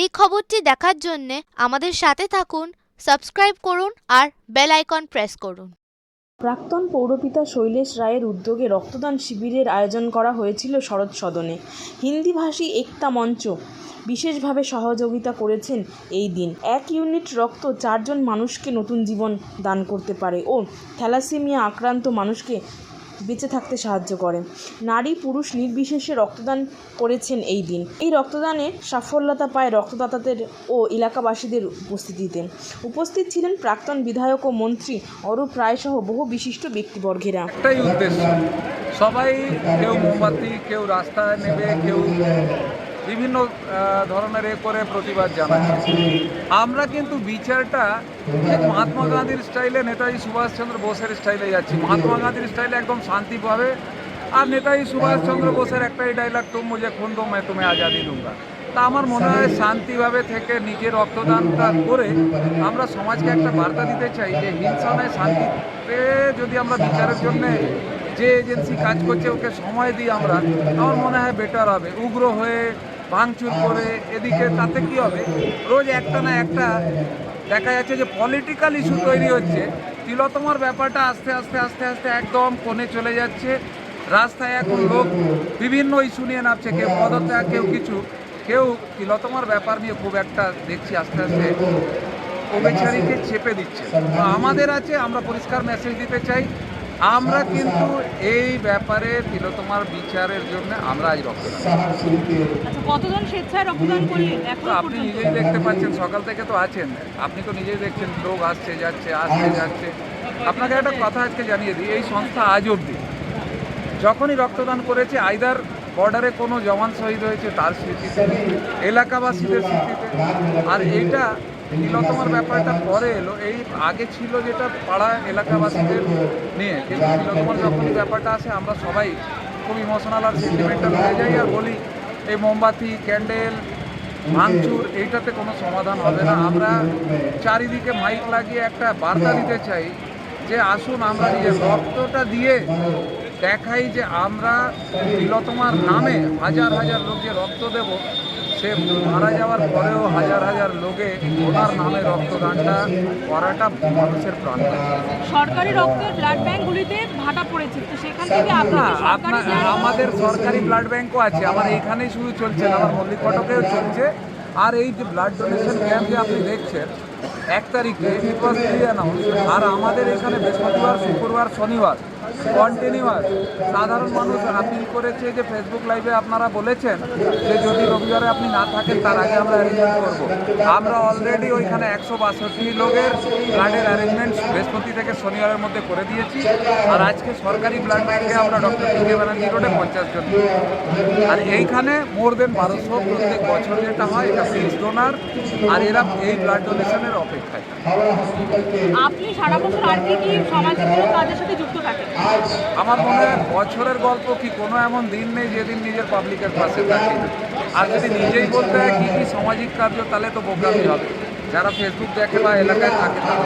এই খবরটি দেখার জন্যে আমাদের সাথে থাকুন, সাবস্ক্রাইব করুন আর বেল আইকন প্রেস করুন। প্রাক্তন পৌরপিতা শৈলেশ রায়ের উদ্যোগে রক্তদান শিবিরের আয়োজন করা হয়েছিল শরৎ সদনে। হিন্দিভাষী একতা মঞ্চ বিশেষভাবে সহযোগিতা করেছেন এই দিন। এক ইউনিট রক্ত চারজন মানুষকে নতুন জীবন দান করতে পারে ও থ্যালাসেমিয়া আক্রান্ত মানুষকে বেঁচে থাকতে সাহায্য করে। নারী পুরুষ নির্বিশেষে রক্তদান করেছেন এই দিন। এই রক্তদানে সাফল্যতা পায় রক্তদাতাদের ও এলাকাবাসীদের উপস্থিতিতে। উপস্থিত ছিলেন প্রাক্তন বিধায়ক ও মন্ত্রী অরূপ রায়সহ বহু বিশিষ্ট ব্যক্তিবর্গেরা। সবাই কেউ মোমবাতি, কেউ রাস্তায় নেবে, কেউ বিভিন্ন ধরনের এ করে প্রতিবাদ জানাচ্ছি আমরা কিন্তু বিচারটা মহাত্মা গান্ধীর স্টাইলে নেতাজি সুভাষচন্দ্র বোসের স্টাইলে যাচ্ছি। মহাত্মা গান্ধীর স্টাইলে একদম শান্তি পাবে। আর নেতাজি সুভাষচন্দ্র বোসের একটাই ডায়লগ তুমি যে খুন দো মে তুমি আজাদি দুঙ্গা। তা আমার মনে হয় শান্তিভাবে থেকে নিজের রক্তদানটা করে আমরা সমাজকে একটা বার্তা দিতে চাই যে হিংসা নয় শান্তিতে যদি আমরা বিচারের জন্যে যে এজেন্সি কাজ করছে, ওকে সময় দিই আমরা, আমার মনে হয় বেটার হবে। উগ্র হয়ে ভাঙচুর করে, এদিকে তাতে কি হবে? রোজ একটা না একটা দেখা যাচ্ছে যে পলিটিক্যাল ইস্যু তৈরি হচ্ছে। তিলোত্তমার ব্যাপারটা আস্তে আস্তে আস্তে আস্তে একদম কোণে চলে যাচ্ছে। রাস্তায় এখন লোক বিভিন্ন ইস্যু নিয়ে নামছে, কেউ পদত্যাগ, কেউ কিছু। কেউ তিলোত্তমার ব্যাপার নিয়ে খুব একটা দেখছি আস্তে আস্তে অবেচারীকে চেপে দিচ্ছে। আমাদের আছে, আমরা পরিষ্কার মেসেজ দিতে চাই। আমরা কিন্তু এই ব্যাপারে তিলোত্তমার বিচারের জন্য আমরা আজ রক্তদান। আচ্ছা কতজন স্বেচ্ছায় রক্তদান করলেন? আপনি নিজেই দেখতে পাচ্ছেন সকাল থেকে তো আছেন। আপনি তো নিজেই দেখছেন লোক আসছে যাচ্ছে আসছে যাচ্ছে। আপনাকে একটা কথা আজকে জানিয়ে দিই এই সংস্থা আজ অবধি যখনই রক্তদান করেছে আইদার বর্ডারে কোনো জওয়ান শহীদ হয়েছে তার স্মৃতিতে এলাকাবাসীদের স্মৃতিতে। আর এইটা তিলোত্তমার ব্যাপারটা পরে এলো। এই আগে ছিল যেটা পাড়া এলাকাবাসীদের নিয়ে, কিন্তু তিলোত্তমার যখনই ব্যাপারটা আসে, আমরা সবাই খুব ইমোশনাল আর সেন্টিমেন্টাল হয়ে যাই আর বলি এই মোমবাতি ক্যান্ডেল ভাঙচুর, এইটাতে কোনো সমাধান হবে না। আমরা চারিদিকে মাইক লাগিয়ে একটা বার্তা দিতে চাই যে, আসুন আমরা নিজের রক্তটা দিয়ে দেখাই যে আমরা তিলোত্তমার নামে হাজার হাজার লোক যে রক্ত দেব সে মারা যাওয়ার পরেও হাজার হাজার লোকে ওনার নামে রক্তদানটা করাটা মানুষের প্রাণ। সরকারি রক্তের ব্লাড ব্যাঙ্কগুলিতে ভাটা পড়েছে তো সেখান থেকে আমাদের সরকারি ব্লাড ব্যাঙ্কও আছে আমার এইখানেই শুধু চলছে আমার মল্লিক কটকেও চলছে। আর এই যে ব্লাড ডোনেশন ক্যাম্প যে আপনি দেখছেন এক তারিখে ইট ওয়াজ অ্যানাউন্স আর আমাদের এখানে বৃহস্পতিবার শুক্রবার শনিবার কন্টিনিউয়াস সাধারণ মানুষ আপিল করেছে যে ফেসবুক লাইভে আপনারা বলেছেন যে যদি রবিবারে আপনি না থাকেন, তার আগে আমরা অ্যারেঞ্জমেন্ট করব। আমরা অলরেডি ওইখানে একশো বাষট্টি লোকের ব্লাডের অ্যারেঞ্জমেন্ট বৃহস্পতি থেকে শনিবারের মধ্যে করে দিয়েছি। আর আজকে সরকারি ব্লাড ব্যাংকে আমরা ডক্টর পি কে ব্যানার্জি রোডে পঞ্চাশ জন। আর এইখানে মোর দেন বারোশো প্রত্যেক বছর যেটা হয়, এটা ফিক্স ডোনার আর এরা এই ব্লাড ডোনেশনের অপেক্ষায়। আপনি সারা বছর আর কি কি সমাজের কোনো কাজের সাথে যুক্ত থাকেন? আমার মনে হয় বছরের গল্প কি, কোনো এমন দিন নেই যেদিন নিজের পাবলিকের পাশে থাকি। আর যদি নিজেই বলতে হয় কী কী সামাজিক কার্য, তাহলে তো বোকামি হবে। যারা ফেসবুক দেখে বা এলাকায় থাকে, তারা